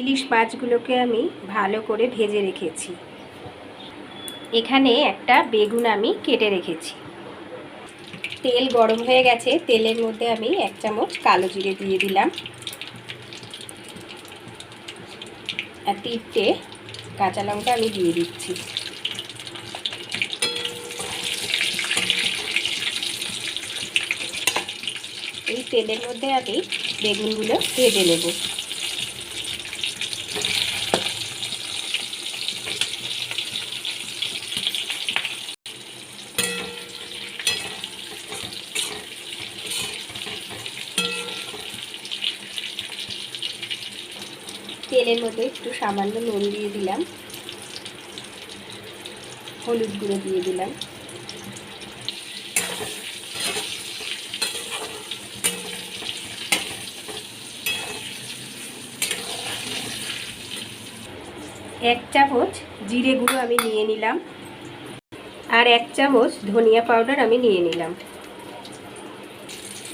ইলিশ মাছগুলোকে আমি ভালো করে ভেজে রেখেছি। এখানে একটা বেগুন আমি কেটে রেখেছি। তেল গরম হয়ে গেছে, তেলের মধ্যে আমি এক চামচ কালো জিরে দিয়ে দিলাম। আর তিনটে কাঁচা লঙ্কা আমি দিয়ে দিচ্ছি। এই তেলের মধ্যে আমি বেগুনগুলো ভেজে নেব। তেলের মধ্যে একটু সামান্য নুন দিয়ে দিলাম। হলুদ গুঁড়ো দিয়ে দিলাম। এক চামচ জিরে গুঁড়ো আমি নিয়ে নিলাম আর এক চামচ ধনিয়া পাউডার আমি নিয়ে নিলাম।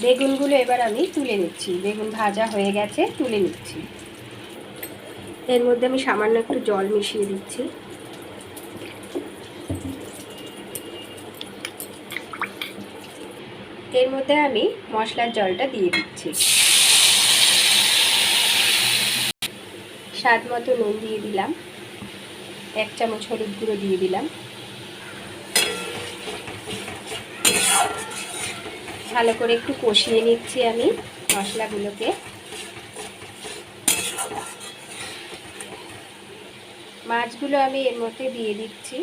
বেগুনগুলো এবার আমি তুলে নিচ্ছি। বেগুন ভাজা হয়ে গেছে, তুলে নিচ্ছি। এর মধ্যে আমি সামান্য একটু জল মিশিয়ে দিচ্ছি। এর মধ্যে আমি মশলার জলটা দিয়ে দিচ্ছি। স্বাদ মতো নুন দিয়ে দিলাম। এক চামচ হলুদ গুঁড়ো দিয়ে দিলাম। ভালো করে একটু কষিয়ে নিচ্ছি আমি মশলাগুলোকে। মাছগুলো আমি এর মধ্যে দিয়ে দিচ্ছি।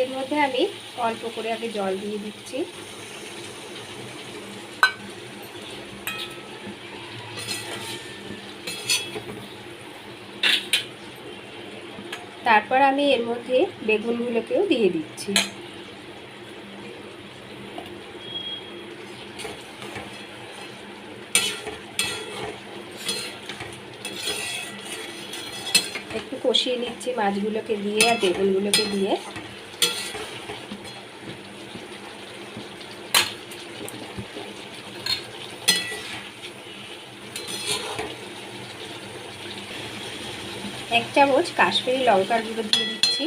এর মধ্যে আমি অল্প করে আগে জল দিয়ে দিচ্ছি। তারপর আমি এর মধ্যে বেগুনগুলোকেও দিয়ে দিচ্ছি। একটু কষিয়ে নিচ্ছি মাছগুলোকে দিয়ে আর বেগুনগুলোকে দিয়ে। এক চামচ কাশ্মীরি লঙ্কার গুঁড়ো দিয়ে দিচ্ছি।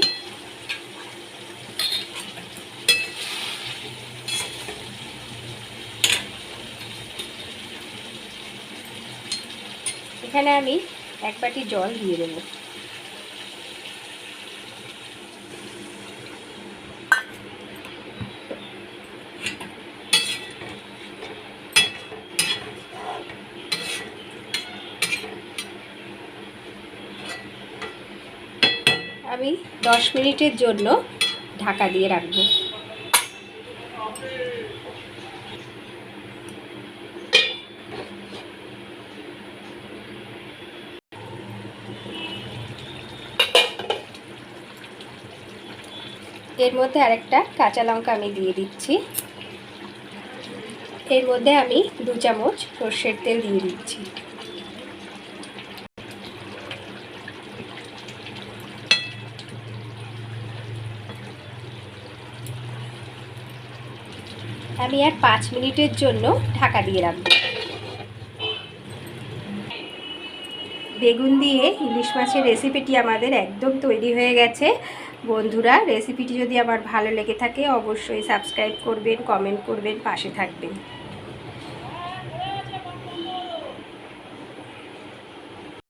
এখানে আমি এক বাটি জল দিয়ে দেবো। আমি দশ মিনিটের জন্য ঢাকা দিয়ে রাখব। এর মধ্যে আরেকটা কাঁচা লঙ্কা আমি দিয়ে দিচ্ছি। এর মধ্যে আমি দু চামচ সর্ষের তেল দিয়ে দিচ্ছি। আমি আর পাঁচ মিনিটের জন্য ঢাকা দিয়ে রাখব। বেগুন দিয়ে ইলিশ মাছের রেসিপিটি আমাদের একদম তৈরি হয়ে গেছে। বন্ধুরা, রেসিপিটি যদি আমার ভালো লেগে থাকে, অবশ্যই সাবস্ক্রাইব করবেন, কমেন্ট করবেন, পাশে থাকবেন।